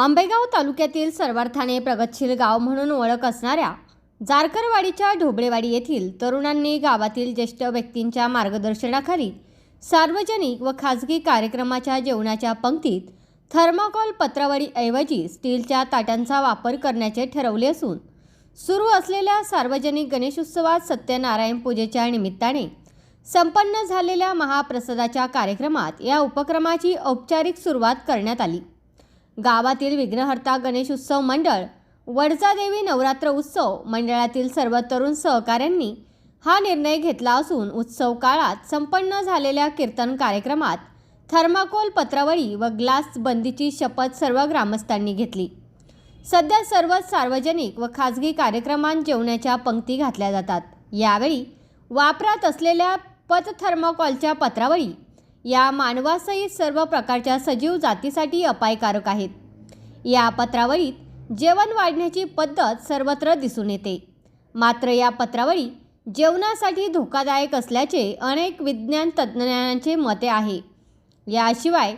आंबेगाव तालुक्यातील सर्वार्थाने प्रगतशील गाव म्हणून ओळख असणाऱ्या जारकरवाडीच्या ढोबळेवाडी येथील तरुणांनी गावातील ज्येष्ठ व्यक्तींच्या मार्गदर्शनाखाली सार्वजनिक व खाजगी कार्यक्रमाच्या जेवणाच्या पंक्तीत थर्माकोल पत्रावळीऐवजी स्टीलच्या ताटांचा वापर करण्याचे ठरवले असून सुरू असलेल्या सार्वजनिक गणेशोत्सवात सत्यनारायण पूजेच्या निमित्ताने संपन्न झालेल्या महाप्रसादाच्या कार्यक्रमात या उपक्रमाची औपचारिक सुरुवात करण्यात आली. गावातील विघ्नहर्ता गणेश उत्सव मंडळ वडजादेवी नवरात्र उत्सव मंडळातील सर्व तरुण सहकाऱ्यांनी हा निर्णय घेतला असून उत्सव काळात संपन्न झालेल्या कीर्तन कार्यक्रमात थर्माकोल पत्रावळी व ग्लास बंदीची शपथ सर्व ग्रामस्थांनी घेतली. सध्या सर्वच सार्वजनिक व खाजगी कार्यक्रमांत जेवणाच्या पंक्ती घातल्या जातात. यावेळी वापरात असलेल्या पतथर्मोकॉलच्या पत्रावळी या मानवासहित सर्व प्रकारच्या सजीव जातीसाठी अपायकारक आहेत. या पत्रावळीत जेवण वाढण्याची पद्धत सर्वत्र दिसून येते. मात्र या पत्रावळी जेवणासाठी धोकादायक असल्याचे अनेक विज्ञान तज्ज्ञांचे मते आहे. याशिवाय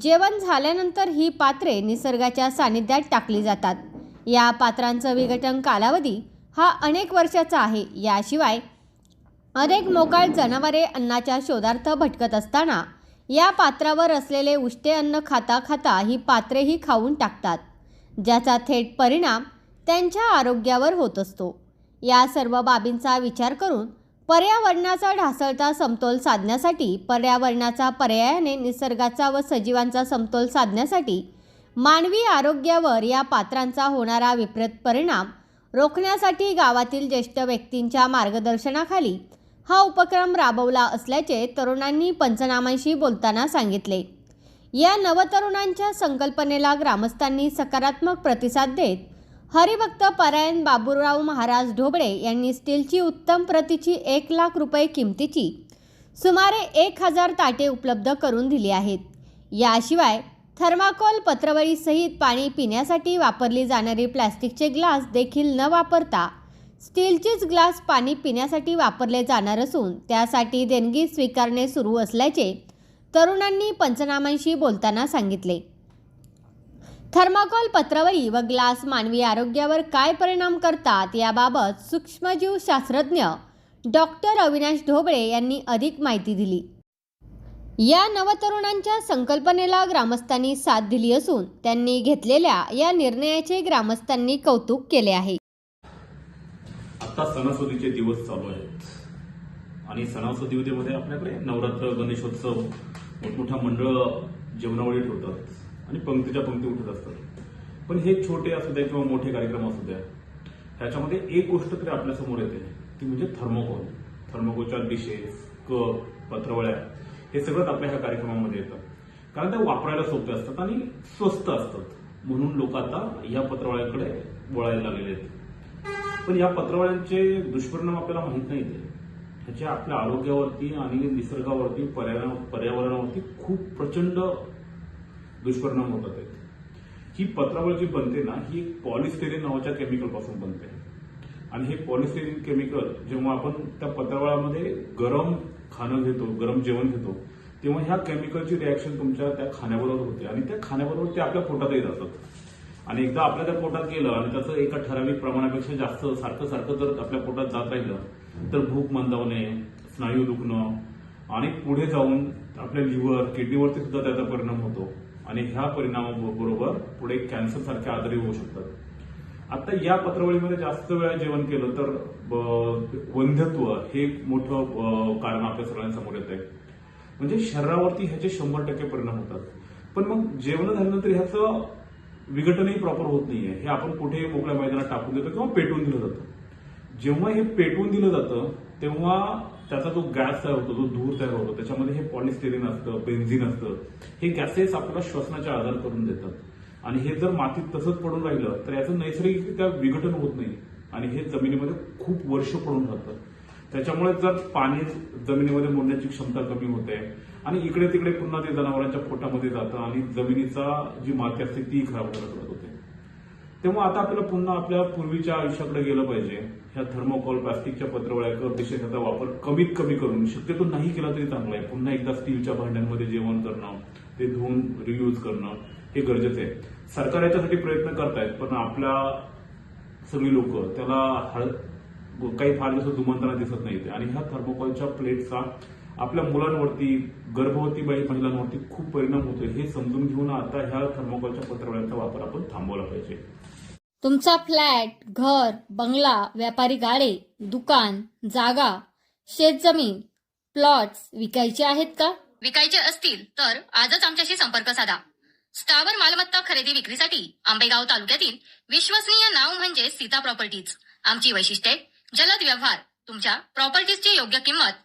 जेवण झाल्यानंतर ही पात्रे निसर्गाच्या सानिध्यात टाकली जातात. या पात्रांचं विघटन कालावधी हा अनेक वर्षाचा आहे. याशिवाय अनेक मोकाळ जनावरे अन्नाच्या शोधार्थ भटकत असताना या पात्रावर असलेले उष्टे अन्न खाता खाता ही पात्रेही खाऊन टाकतात. ज्याचा थेट परिणाम त्यांच्या आरोग्यावर होत असतो. या सर्व बाबींचा विचार करून पर्यावरणाचा ढासळता समतोल साधण्यासाठी पर्यावरणाचा पर्यायाने निसर्गाचा व सजीवांचा समतोल साधण्यासाठी मानवी आरोग्यावर या पात्रांचा होणारा विपरीत परिणाम रोखण्यासाठी गावातील ज्येष्ठ व्यक्तींच्या मार्गदर्शनाखाली हा उपक्रम राबवला असल्याचे तरुणांनी पंचनामांशी बोलताना सांगितले. या नवतरुणांच्या संकल्पनेला ग्रामस्थांनी सकारात्मक प्रतिसाद देत हरिभक्त परायण बाबूराव महाराज ढोबळे यांनी स्टीलची उत्तम प्रतीची एक लाख रुपये किमतीची सुमारे एक हजार ताटे उपलब्ध करून दिली आहेत. याशिवाय थर्माकोल पत्रवळीसहित पाणी पिण्यासाठी वापरली जाणारी प्लॅस्टिकचे ग्लास देखील न वापरता स्टीलचेच ग्लास पाणी पिण्यासाठी वापरले जाणार असून त्यासाठी देणगी स्वीकारणे सुरू असल्याचे तरुणांनी पंचनामांशी बोलताना सांगितले. थर्माकोल पत्रावळी व ग्लास मानवी आरोग्यावर काय परिणाम करतात याबाबत सूक्ष्मजीव शास्त्रज्ञ डॉक्टर अविनाश ढोबळे यांनी अधिक माहिती दिली. या नवतरुणांच्या संकल्पनेला ग्रामस्थांनी साथ दिली असून त्यांनी घेतलेल्या या निर्णयाचे ग्रामस्थांनी कौतुक केले आहे. आता सणासुदीचे दिवस चालू आहेत. आणि सणासुदीमध्ये आपल्याकडे नवरात्र गणेशोत्सव मोठमोठ्या मंडळ जेवणावळी ठेवतात आणि पंक्तीच्या पंक्ती उठत असतात. पण हे छोटे असू द्या किंवा मोठे कार्यक्रम असू द्या ह्याच्यामध्ये एक गोष्ट तरी आपल्यासमोर येते ती म्हणजे थर्मोकोल. थर्मोकोलच्या डिशेस कप पत्रवळ्या हे सगळंच आपल्या ह्या कार्यक्रमामध्ये येतं. कारण त्या वापरायला सोपे असतात आणि स्वस्त असतात. म्हणून लोक आता या पत्रवळ्याकडे वळायला लागलेले आहेत. पण या पत्रावळ्यांचे दुष्परिणाम आपल्याला माहीत नाही ह्याचे आपल्या आरोग्यावरती आणि निसर्गावरती पर्यावरण पर्यावरणावरती खूप प्रचंड दुष्परिणाम होतात आहेत. ही पत्रावळ जी बनते ना ही पॉलिस्टेरिन नावाच्या केमिकलपासून बनते. आणि हे पॉलिस्टेरिन केमिकल जेव्हा आपण त्या पत्रावळामध्ये गरम खाणं घेतो गरम जेवण घेतो तेव्हा ह्या केमिकलची रिॲक्शन तुमच्या त्या खाण्याबरोबर होते. आणि त्या खाण्याबरोबर ते आपल्या पोटातही जातात. आणि एकदा आपल्या त्या पोटात गेलं आणि त्याचं एका ठराविक प्रमाणापेक्षा जास्त सारखं सारखं जर आपल्या पोटात जात राहिलं तर भूक मंदावणे स्नायू दुखणं आणि पुढे जाऊन आपल्या लिव्हर किडनीवरती सुद्धा त्याचा परिणाम होतो. आणि ह्या परिणामाबरोबर पुढे कॅन्सर सारखे आजारी होऊ शकतात. आता या पत्रवळीमध्ये जास्त वेळा जेवण केलं तर ब- वंध्यत्व हे एक मोठं कारण आपल्या सगळ्यांसमोर येत आहे म्हणजे शरीरावरती ह्याचे शंभर टक्के परिणाम होतात. पण मग जेवण झाल्यानंतर ह्याचं विघटनही प्रॉपर होत नाहीये. हे आपण कुठेही मोकळ्या मैदानात टाकून देतो किंवा पेटवून दिलं जातं. जेव्हा हे पेटवून दिलं जातं तेव्हा त्याचा जो गॅस तयार होतो जो धूर तयार होतो त्याच्यामध्ये हे पॉलिस्टेरिन असतं बेन्झिन असतं हे गॅसेस आपल्याला श्वसनाचे आजार करून देतात. आणि हे जर मातीत तसंच पडून राहिलं तर याचं नैसर्गिकरित्या विघटन होत नाही. आणि हे जमिनीमध्ये खूप वर्ष पडून राहतं. त्याच्यामुळे जर पाणी जमिनीमध्ये मोडण्याची क्षमता कमी होते आणि इकडे तिकडे पुन्हा ते जनावरांच्या पोटामध्ये जातं आणि जमिनीचा जी माती असते ती खराब करत होते. तेव्हा आता आपल्याला पुन्हा आपल्या पूर्वीच्या आयुष्याकडे गेलं पाहिजे. ह्या थर्मोकॉल प्लास्टिकच्या पत्रवळ्या किंवा त्याचा वापर कमीत कमी करून शक्यतो नाही केला तरी चांगला आहे. पुन्हा एकदा स्टीलच्या भांड्यांमध्ये जेवण करणं ते धुवून रियूज करणं हे गरजेचं आहे. सरकार याच्यासाठी प्रयत्न करतायत पण आपल्या सगळी लोक त्याला हळद काही फार जसं जुमंताना दिसत नाही आणि ह्या थर्मोकॉलच्या प्लेटचा आपल्या मुलांवरती गर्भवती बाई महिलांवरती खूप परिणाम होतो हे समजून घेऊन आता ह्या थर्मोकॉलच्या पत्रवळ्यांचा वापर आपण थांबवला पाहिजे. तुमचा फ्लॅट घर बंगला व्यापारी गाडे दुकान जागा शेतजमीन प्लॉट्स विकायचे आहेत का? विकायचे असतील तर आजच आमच्याशी संपर्क साधा. स्थावर मालमत्ता खरेदी विक्रीसाठी आंबेगाव तालुक्यातील विश्वसनीय नाव म्हणजे सीता प्रॉपर्टीज. आमची वैशिष्ट्ये जलद व्यवहार तुमच्या प्रॉपर्टीजची योग्य किंमत